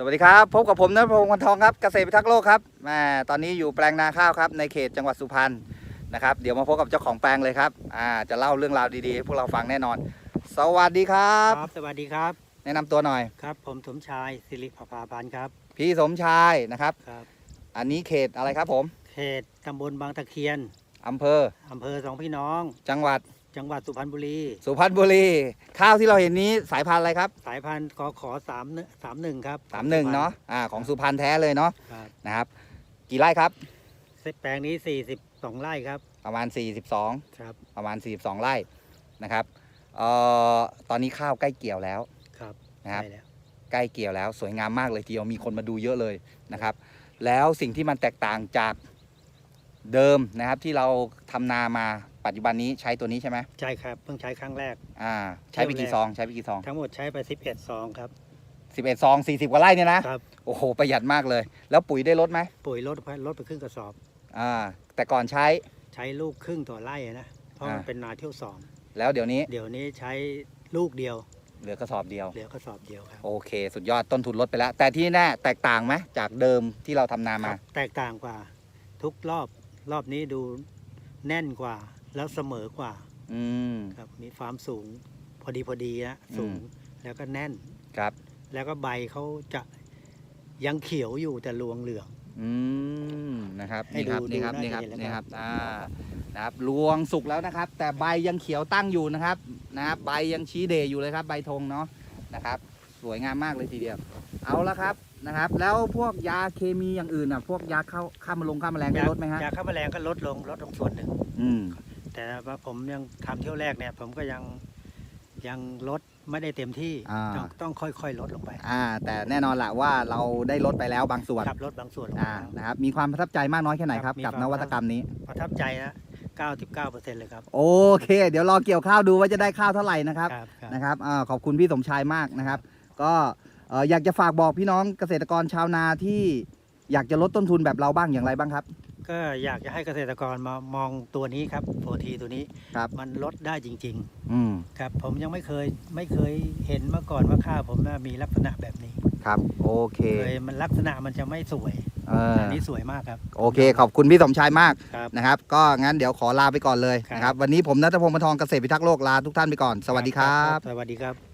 สวัสดีครับ พบกับผมนพงศ์วันทองครับเกษตรพิทักษ์โลกครับแหม่ตอนนี้อยู่แปลงนาข้าวครับในเขตจังหวัดสุพรรณนะครับ เดี๋ยวมาพบกับเจ้าของแปลงเลยครับอ่าจะเล่าเรื่องราวดีๆให้พวกเราฟังแน่นอน สวัสดีครับ ครับสวัสดีครับ แนะนำตัวหน่อย ครับ ผมสมชายสิริภาภาพันธ์ครับพี่สมชายนะครับ ครับ อันนี้เขตอะไรครับผมเขตตำบลบางตะเคียนอำเภออำเภอสองพี่น้องจังหวัด จังหวัดสุพรรณบุรี สุพรรณบุรี ข้าวที่เราเห็นนี้สายพันธุ์อะไรครับ สายพันธุ์กขอสามสามหนึ่งครับสามหนึ่งเนาะอ่าของสุพรรณแท้เลยเนาะครับนะครับ กี่ไร่ครับแปลงนี้42ไร่ครับ ประมาณ42ครับประมาณ42ไร่นะครับเอ่อตอนนี้ข้าวใกล้เกี่ยวแล้วครับนะครับใช่แล้วใกล้เกี่ยวแล้วสวยงามมากเลยทีเดียวมีคนมาดูเยอะเลยนะครับ แล้วสิ่งที่มันแตกต่างจากเดิมนะครับที่เราทำนามา ปัจจุบันนี้ใช้ตัวนี้ใช่ไหมใช่ครับเพิ่งใช้ครั้งแรก อ่า ใช้ไปกี่ซอง ใช้ไปกี่ซองทั้งหมดใช้ไป 11 ซองครับ 11 ซอง 40 กว่าไร่เนี่ยนะครับ โอ้โห ประหยัดมากเลย แล้วปุ๋ยได้ลดไหมปุ๋ยลดไปลดไปครึ่งกระสอบ อ่า แต่ก่อนใช้ ใช้ลูกครึ่งต่อไร่นะเพราะมันอ่า เป็นนาเที่ยวสองแล้วเดี๋ยวนี้เดี๋ยวนี้ใช้ลูกเดียว เหลือกระสอบเดียว เหลือกระสอบเดียวครับ โอเค สุดยอดต้นทุนลดไปแล้ว แต่ที่แน่แตกต่างไหมจากเดิมที่เราทำนาคมารับแตกต่างกว่า ทุกรอบรอบนี้ดูแน่นกว่า แล้วเสมอกว่าอืมครับมีความสูงพอดีพอดีนะสูงอืมแล้วก็แน่น ครับ แล้วก็ใบเขาจะยังเขียวอยู่แต่รวงเหลือง อืมนะครับให้นี่ครับดูนี่ครับดูนี่ครับน่าจะเห็นแล้วนี่ครับครับ อ่านะครับรวงสุกแล้วนะครับ แต่ใบยังเขียวตั้งอยู่นะครับนะครับใบยังชี้เดย์อยู่เลยครับ ใบธงเนาะนะครับ สวยงามมากเลยทีเดียว เอาละครับนะครับ แล้วพวกยาเคมีอย่างอื่นอะพวกยาเข้าฆ่าแมลงฆ่าแมลงได้ลดไหมฮะยาฆ่าแมลงก็ลดลงลดลงส่วนหนึ่ง อืม แต่ว่าผมยังทำเที่ยวแรกเนี่ย ผมก็ยังยังลดไม่ได้เต็มที่อ่า ต้องต้องค่อยๆลดลงไปอ่า แต่แน่นอนละว่าเราได้ลดไปแล้วบางส่วนขับลดบางส่วนลงอ่ามานะครับ มีความประทับใจมากน้อยแค่ไหนครับ ครับมีกับความ นวัตกรรมนี้ ประทับใจนะ99เปอร์เซ็นต์เลยครับ โอเค เดี๋ยวรอเกี่ยวข้าวดูว่าจะได้ข้าวเท่าไหร่นะครับครับ ครับนะครับอาขอบคุณพี่สมชายมากนะครับ ก็เอ่ออยากจะฝากบอกพี่น้องเกษตรกรชาวนาที่อยากจะลดต้นทุนแบบเราบ้างอย่างไรบ้างครับ ก็อยากจะให้เกษตรกรมามองตัวนี้ครับโฟทีตัวนี้ครับ มันลดได้จริง อืมๆ ครับ ผมยังไม่เคยไม่เคยเห็นมาก่อนว่าข้าวผมน่ะมีลักษณะแบบนี้ครับ โอเคเคยมันลักษณะมันจะไม่สวยเอออันนี้สวยมากครับ โอเค ขอบคุณพี่สมชายมากครับ นะครับ ก็งั้นเดี๋ยวขอลาไปก่อนเลยครับ นะครับ วันนี้ผมนัทพงศ์มทองเกษตรพิทักษ์โลกลาทุกท่านไปก่อน สวัสดีครับ สวัสดีครับ